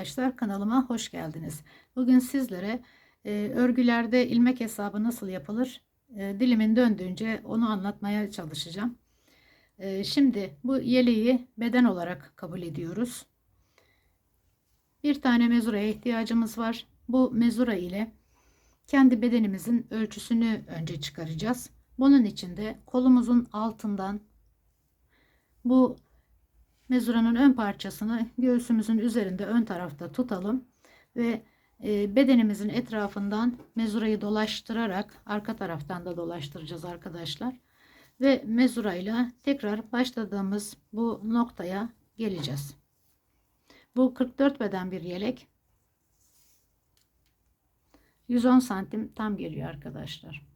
arkadaşlar kanalıma hoş geldiniz. Bugün sizlere e, örgülerde ilmek hesabı nasıl yapılır e, dilimin döndüğünce onu anlatmaya çalışacağım. E, şimdi bu yeleği beden olarak kabul ediyoruz. Bir tane mezuraya ihtiyacımız var. Bu mezura ile kendi bedenimizin ölçüsünü önce çıkaracağız. Bunun için de kolumuzun altından bu mezuranın ön parçasını göğsümüzün üzerinde ön tarafta tutalım ve e, bedenimizin etrafından mezurayı dolaştırarak arka taraftan da dolaştıracağız arkadaşlar. Ve mezurayla tekrar başladığımız bu noktaya geleceğiz. Bu 44 beden bir yelek. 110 santim tam geliyor arkadaşlar.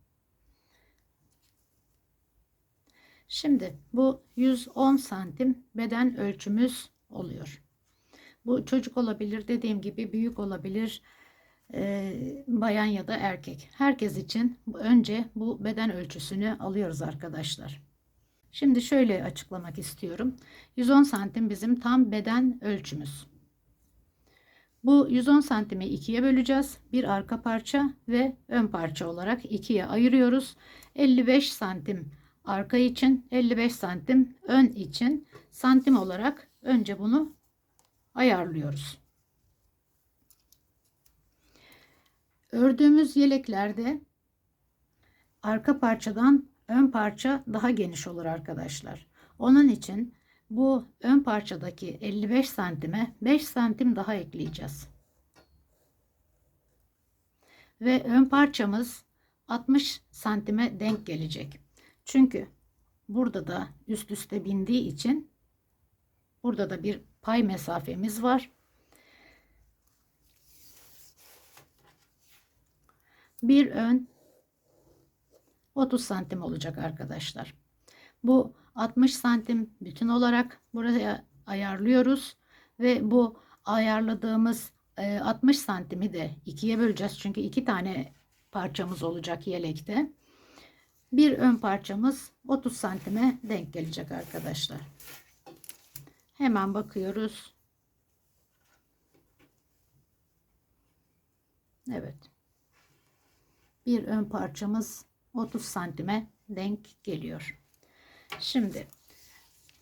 Şimdi bu 110 santim beden ölçümüz oluyor. Bu çocuk olabilir dediğim gibi büyük olabilir e, bayan ya da erkek. Herkes için önce bu beden ölçüsünü alıyoruz arkadaşlar. Şimdi şöyle açıklamak istiyorum. 110 santim bizim tam beden ölçümüz. Bu 110 santimi ikiye böleceğiz. Bir arka parça ve ön parça olarak ikiye ayırıyoruz. 55 santim arka için 55 santim ön için santim olarak önce bunu ayarlıyoruz. Ördüğümüz yeleklerde arka parçadan ön parça daha geniş olur arkadaşlar. Onun için bu ön parçadaki 55 santime 5 santim daha ekleyeceğiz. Ve ön parçamız 60 santime denk gelecek. Çünkü burada da üst üste bindiği için burada da bir pay mesafemiz var. Bir ön 30 santim olacak arkadaşlar. Bu 60 santim bütün olarak buraya ayarlıyoruz ve bu ayarladığımız 60 santimi de ikiye böleceğiz. Çünkü iki tane parçamız olacak yelekte. Bir ön parçamız 30 santime denk gelecek arkadaşlar. Hemen bakıyoruz. Evet. Bir ön parçamız 30 santime denk geliyor. Şimdi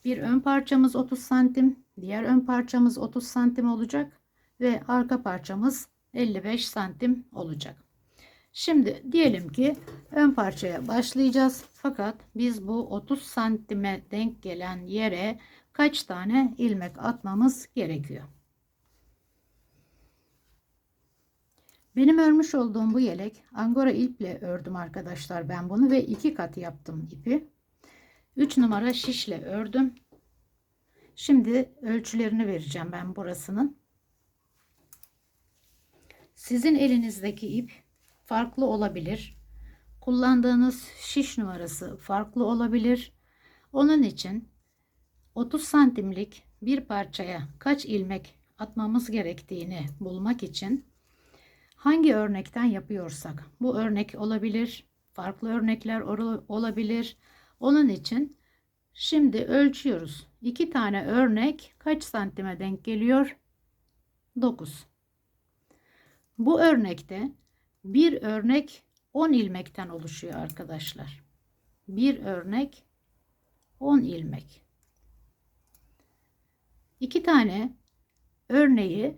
bir ön parçamız 30 santim, diğer ön parçamız 30 santim olacak ve arka parçamız 55 santim olacak. Şimdi diyelim ki ön parçaya başlayacağız. Fakat biz bu 30 santime denk gelen yere kaç tane ilmek atmamız gerekiyor? Benim örmüş olduğum bu yelek angora iple ördüm arkadaşlar ben bunu ve iki kat yaptım ipi. 3 numara şişle ördüm. Şimdi ölçülerini vereceğim ben burasının. Sizin elinizdeki ip farklı olabilir. Kullandığınız şiş numarası farklı olabilir. Onun için 30 santimlik bir parçaya kaç ilmek atmamız gerektiğini bulmak için hangi örnekten yapıyorsak bu örnek olabilir, farklı örnekler olabilir. Onun için şimdi ölçüyoruz. İki tane örnek kaç santime denk geliyor? 9. Bu örnekte bir örnek 10 ilmekten oluşuyor arkadaşlar. Bir örnek 10 ilmek. İki tane örneği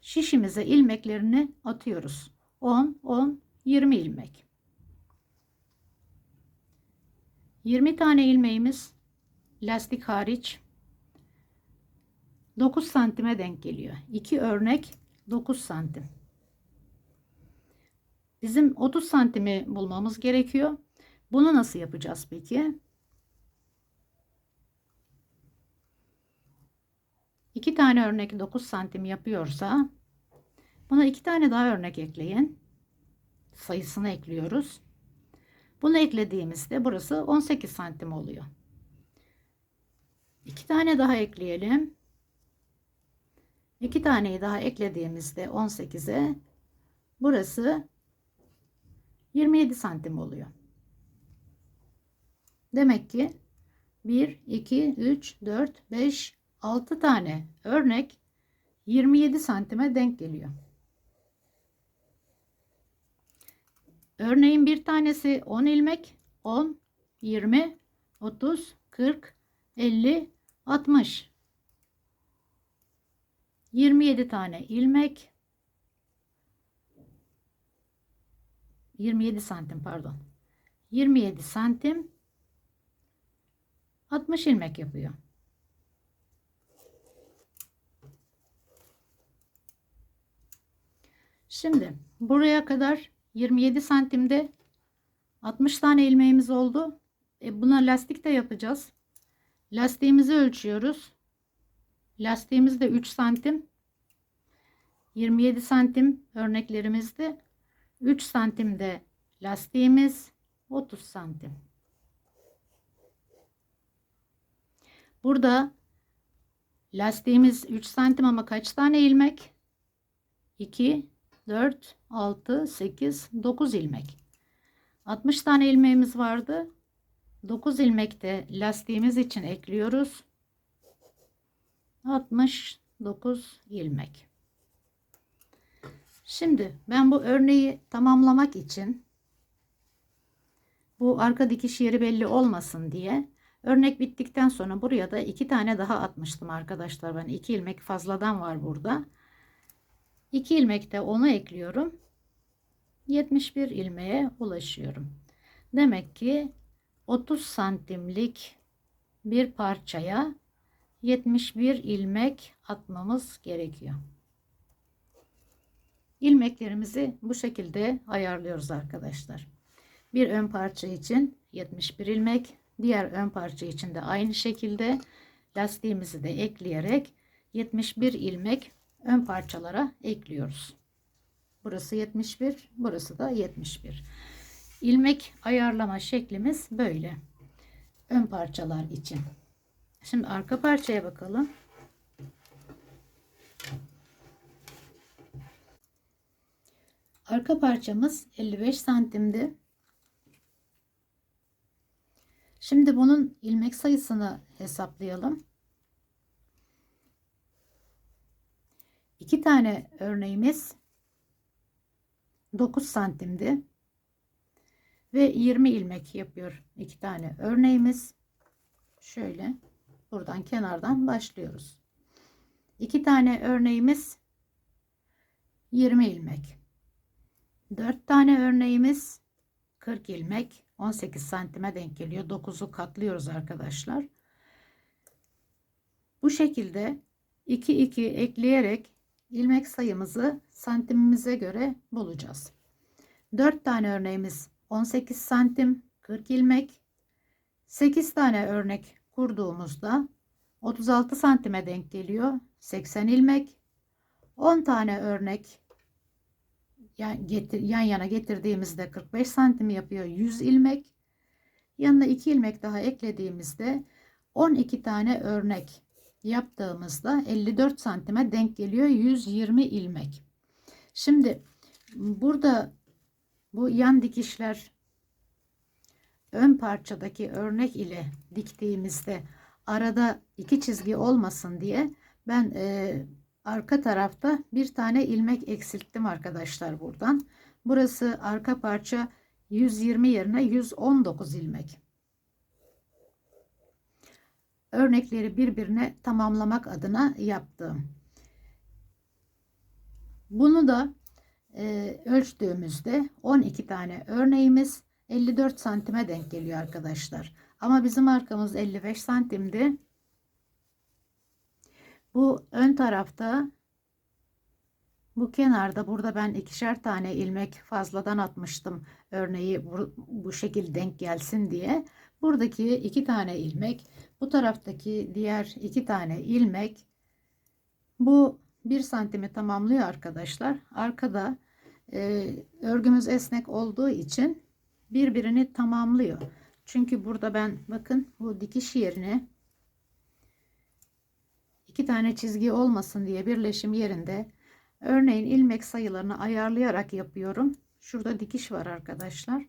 şişimize ilmeklerini atıyoruz. 10, 10, 20 ilmek. 20 tane ilmeğimiz lastik hariç 9 santime denk geliyor. 2 örnek 9 santim. Bizim 30 santimi bulmamız gerekiyor. Bunu nasıl yapacağız peki? İki tane örnek 9 santim yapıyorsa buna iki tane daha örnek ekleyin. Sayısını ekliyoruz. Bunu eklediğimizde burası 18 santim oluyor. İki tane daha ekleyelim. İki taneyi daha eklediğimizde 18'e burası 27 santim oluyor. Demek ki 1, 2, 3, 4, 5, 6 tane örnek 27 santime denk geliyor. Örneğin bir tanesi 10 ilmek 10, 20, 30, 40, 50, 60. 27 tane ilmek 27 santim pardon 27 santim 60 ilmek yapıyor. Şimdi buraya kadar 27 santimde 60 tane ilmeğimiz oldu. E buna lastik de yapacağız. Lastiğimizi ölçüyoruz. Lastiğimiz de 3 santim. 27 santim örneklerimizde 3 santimde lastiğimiz 30 santim. Burada lastiğimiz 3 santim ama kaç tane ilmek? 2, 4, 6, 8, 9 ilmek. 60 tane ilmeğimiz vardı. 9 ilmek de lastiğimiz için ekliyoruz. 69 ilmek. Şimdi ben bu örneği tamamlamak için bu arka dikiş yeri belli olmasın diye örnek bittikten sonra buraya da iki tane daha atmıştım arkadaşlar. Ben iki ilmek fazladan var burada. 2 ilmek de onu ekliyorum. 71 ilmeğe ulaşıyorum. Demek ki 30 santimlik bir parçaya 71 ilmek atmamız gerekiyor. İlmeklerimizi bu şekilde ayarlıyoruz arkadaşlar. Bir ön parça için 71 ilmek, diğer ön parça için de aynı şekilde lastiğimizi de ekleyerek 71 ilmek ön parçalara ekliyoruz. Burası 71, burası da 71. İlmek ayarlama şeklimiz böyle. Ön parçalar için. Şimdi arka parçaya bakalım. Arka parçamız 55 santimdi. Şimdi bunun ilmek sayısını hesaplayalım. İki tane örneğimiz 9 santimdi. Ve 20 ilmek yapıyor iki tane örneğimiz. Şöyle buradan kenardan başlıyoruz. İki tane örneğimiz 20 ilmek. 4 tane örneğimiz 40 ilmek 18 santime denk geliyor. 9'u katlıyoruz arkadaşlar. Bu şekilde 2 2 ekleyerek ilmek sayımızı santimimize göre bulacağız. 4 tane örneğimiz 18 santim 40 ilmek 8 tane örnek kurduğumuzda 36 santime denk geliyor 80 ilmek 10 tane örnek yan, getir, yan yana getirdiğimizde 45 santim yapıyor 100 ilmek yanına 2 ilmek daha eklediğimizde 12 tane örnek yaptığımızda 54 santime denk geliyor 120 ilmek. Şimdi burada bu yan dikişler ön parçadaki örnek ile diktiğimizde arada iki çizgi olmasın diye ben e, arka tarafta bir tane ilmek eksilttim arkadaşlar buradan. Burası arka parça 120 yerine 119 ilmek örnekleri birbirine tamamlamak adına yaptım. Bunu da e, ölçtüğümüzde 12 tane örneğimiz 54 santime denk geliyor arkadaşlar. Ama bizim arkamız 55 santimdi. Bu ön tarafta bu kenarda burada ben ikişer tane ilmek fazladan atmıştım örneği bu, bu şekilde denk gelsin diye. Buradaki iki tane ilmek bu taraftaki diğer iki tane ilmek bu bir santimi tamamlıyor arkadaşlar. Arkada e, örgümüz esnek olduğu için birbirini tamamlıyor. Çünkü burada ben bakın bu dikiş yerine iki tane çizgi olmasın diye birleşim yerinde örneğin ilmek sayılarını ayarlayarak yapıyorum. Şurada dikiş var arkadaşlar.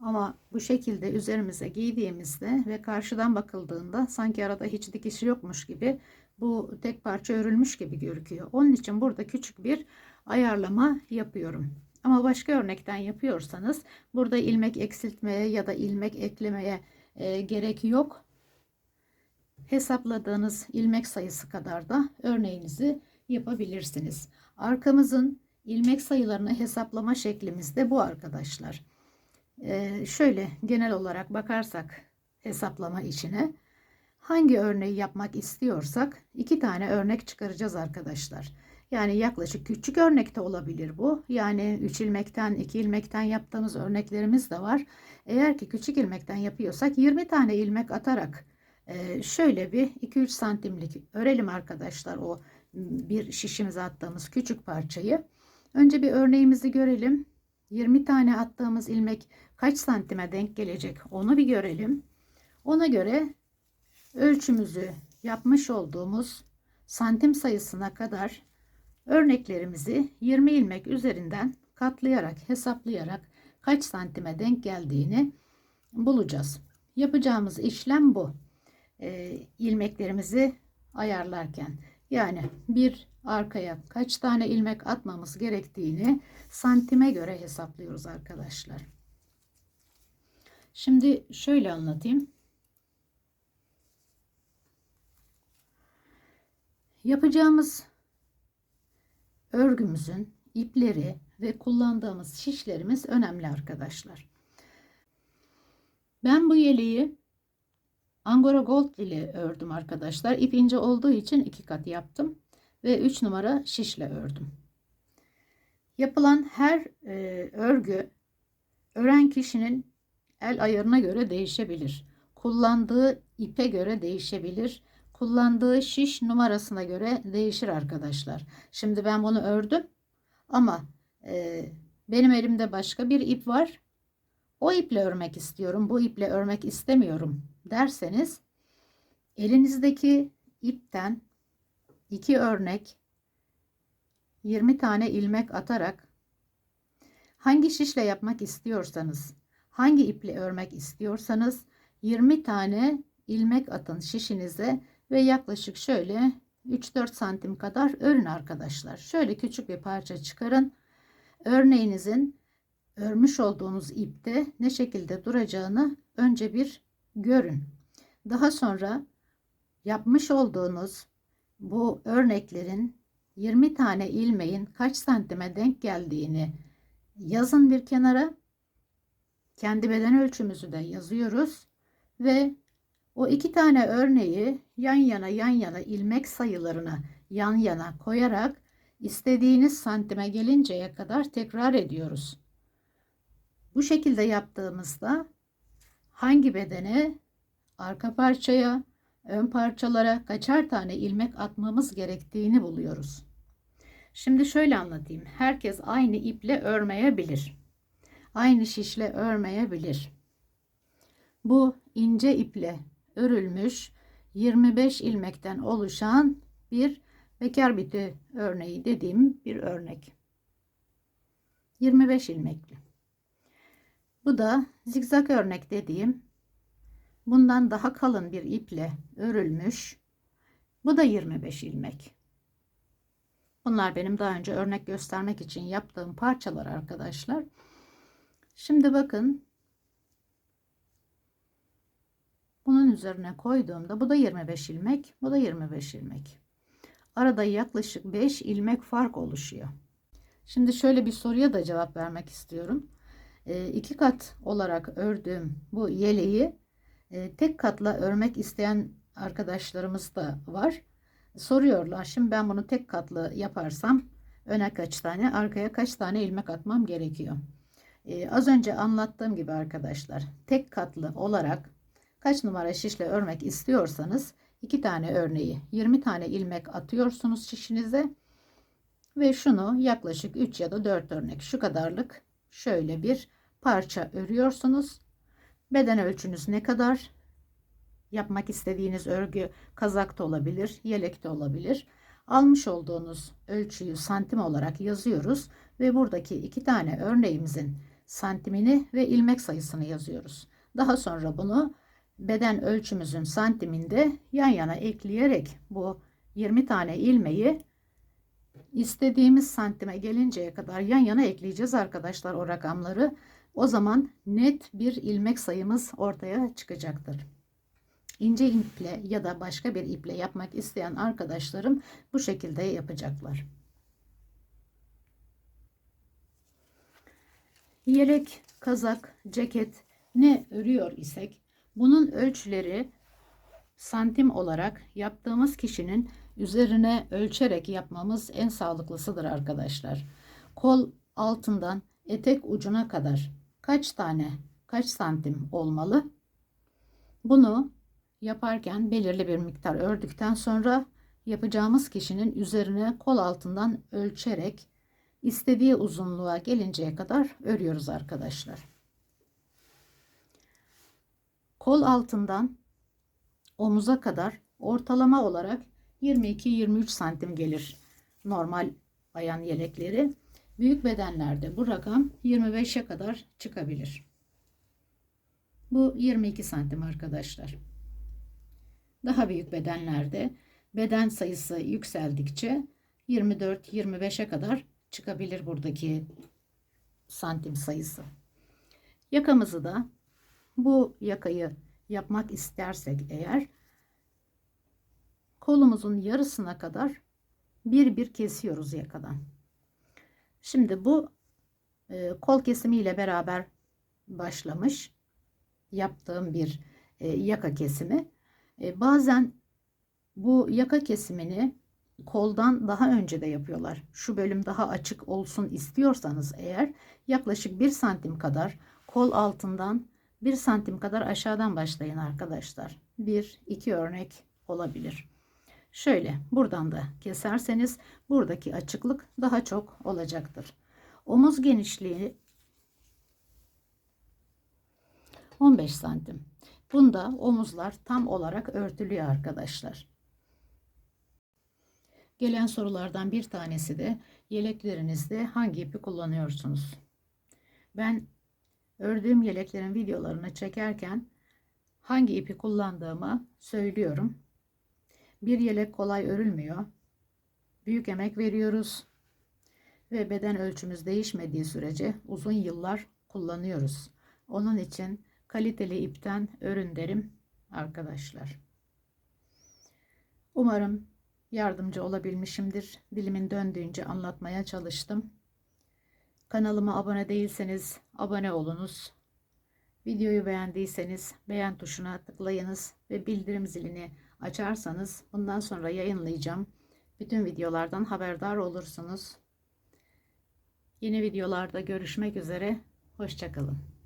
Ama bu şekilde üzerimize giydiğimizde ve karşıdan bakıldığında sanki arada hiç dikiş yokmuş gibi bu tek parça örülmüş gibi gözüküyor. Onun için burada küçük bir ayarlama yapıyorum. Ama başka örnekten yapıyorsanız burada ilmek eksiltmeye ya da ilmek eklemeye e, gerek yok. Hesapladığınız ilmek sayısı kadar da örneğinizi yapabilirsiniz. Arkamızın ilmek sayılarını hesaplama şeklimiz de bu arkadaşlar. Ee, şöyle genel olarak bakarsak hesaplama içine hangi örneği yapmak istiyorsak iki tane örnek çıkaracağız arkadaşlar. Yani yaklaşık küçük örnekte olabilir bu. Yani 3 ilmekten 2 ilmekten yaptığımız örneklerimiz de var. Eğer ki küçük ilmekten yapıyorsak 20 tane ilmek atarak e, şöyle bir 2-3 santimlik örelim arkadaşlar o bir şişimize attığımız küçük parçayı. Önce bir örneğimizi görelim. 20 tane attığımız ilmek kaç santime denk gelecek onu bir görelim. Ona göre ölçümüzü yapmış olduğumuz santim sayısına kadar örneklerimizi 20 ilmek üzerinden katlayarak hesaplayarak kaç santime denk geldiğini bulacağız. Yapacağımız işlem bu. E, ilmeklerimizi ayarlarken yani bir arkaya kaç tane ilmek atmamız gerektiğini santime göre hesaplıyoruz arkadaşlar. Şimdi şöyle anlatayım. Yapacağımız örgümüzün ipleri ve kullandığımız şişlerimiz önemli arkadaşlar. Ben bu yeleği Angora Gold ile ördüm arkadaşlar. İp ince olduğu için iki kat yaptım ve 3 numara şişle ördüm. Yapılan her e, örgü ören kişinin el ayarına göre değişebilir. Kullandığı ipe göre değişebilir. Kullandığı şiş numarasına göre değişir arkadaşlar. Şimdi ben bunu ördüm ama e, benim elimde başka bir ip var. O iple örmek istiyorum. Bu iple örmek istemiyorum derseniz elinizdeki ipten iki örnek 20 tane ilmek atarak hangi şişle yapmak istiyorsanız hangi iple örmek istiyorsanız 20 tane ilmek atın şişinize ve yaklaşık şöyle 3-4 santim kadar örün arkadaşlar. Şöyle küçük bir parça çıkarın. Örneğinizin örmüş olduğunuz ipte ne şekilde duracağını önce bir görün. Daha sonra yapmış olduğunuz bu örneklerin 20 tane ilmeğin kaç santime denk geldiğini yazın bir kenara. Kendi beden ölçümüzü de yazıyoruz ve o iki tane örneği yan yana yan yana ilmek sayılarına yan yana koyarak istediğiniz santime gelinceye kadar tekrar ediyoruz. Bu şekilde yaptığımızda hangi bedene, arka parçaya, ön parçalara kaçar tane ilmek atmamız gerektiğini buluyoruz. Şimdi şöyle anlatayım. Herkes aynı iple örmeyebilir. Aynı şişle örmeyebilir. Bu ince iple örülmüş 25 ilmekten oluşan bir bekar biti örneği dediğim bir örnek. 25 ilmekli. Bu da zigzag örnek dediğim bundan daha kalın bir iple örülmüş. Bu da 25 ilmek. Bunlar benim daha önce örnek göstermek için yaptığım parçalar arkadaşlar. Şimdi bakın. Bunun üzerine koyduğumda bu da 25 ilmek, bu da 25 ilmek. Arada yaklaşık 5 ilmek fark oluşuyor. Şimdi şöyle bir soruya da cevap vermek istiyorum. E, iki kat olarak ördüğüm bu yeleği e, tek katla örmek isteyen arkadaşlarımız da var. Soruyorlar şimdi ben bunu tek katlı yaparsam öne kaç tane arkaya kaç tane ilmek atmam gerekiyor. Ee, az önce anlattığım gibi arkadaşlar tek katlı olarak kaç numara şişle örmek istiyorsanız iki tane örneği 20 tane ilmek atıyorsunuz şişinize ve şunu yaklaşık 3 ya da 4 örnek şu kadarlık şöyle bir parça örüyorsunuz. Beden ölçünüz ne kadar? Yapmak istediğiniz örgü kazak da olabilir, yelek de olabilir. Almış olduğunuz ölçüyü santim olarak yazıyoruz ve buradaki iki tane örneğimizin santimini ve ilmek sayısını yazıyoruz. Daha sonra bunu beden ölçümüzün santiminde yan yana ekleyerek bu 20 tane ilmeği istediğimiz santime gelinceye kadar yan yana ekleyeceğiz arkadaşlar o rakamları. O zaman net bir ilmek sayımız ortaya çıkacaktır. İnce iple ya da başka bir iple yapmak isteyen arkadaşlarım bu şekilde yapacaklar. Yelek, kazak, ceket ne örüyor isek bunun ölçüleri santim olarak yaptığımız kişinin üzerine ölçerek yapmamız en sağlıklısıdır arkadaşlar. Kol altından etek ucuna kadar kaç tane, kaç santim olmalı? Bunu yaparken belirli bir miktar ördükten sonra yapacağımız kişinin üzerine kol altından ölçerek istediği uzunluğa gelinceye kadar örüyoruz arkadaşlar. Kol altından omuza kadar ortalama olarak 22-23 santim gelir normal bayan yelekleri. Büyük bedenlerde bu rakam 25'e kadar çıkabilir. Bu 22 santim arkadaşlar. Daha büyük bedenlerde beden sayısı yükseldikçe 24-25'e kadar çıkabilir buradaki santim sayısı. Yakamızı da bu yakayı yapmak istersek eğer kolumuzun yarısına kadar bir bir kesiyoruz yakadan. Şimdi bu e, kol kesimiyle beraber başlamış yaptığım bir e, yaka kesimi. E, bazen bu yaka kesimini koldan daha önce de yapıyorlar. Şu bölüm daha açık olsun istiyorsanız eğer yaklaşık 1 santim kadar kol altından 1 santim kadar aşağıdan başlayın arkadaşlar. 1-2 örnek olabilir. Şöyle buradan da keserseniz buradaki açıklık daha çok olacaktır. Omuz genişliği 15 santim. Bunda omuzlar tam olarak örtülüyor arkadaşlar. Gelen sorulardan bir tanesi de yeleklerinizde hangi ipi kullanıyorsunuz? Ben ördüğüm yeleklerin videolarını çekerken hangi ipi kullandığımı söylüyorum. Bir yelek kolay örülmüyor. Büyük emek veriyoruz ve beden ölçümüz değişmediği sürece uzun yıllar kullanıyoruz. Onun için kaliteli ipten örün derim arkadaşlar. Umarım yardımcı olabilmişimdir. Dilimin döndüğünce anlatmaya çalıştım. Kanalıma abone değilseniz abone olunuz. Videoyu beğendiyseniz beğen tuşuna tıklayınız ve bildirim zilini açarsanız bundan sonra yayınlayacağım. Bütün videolardan haberdar olursunuz. Yeni videolarda görüşmek üzere. Hoşçakalın.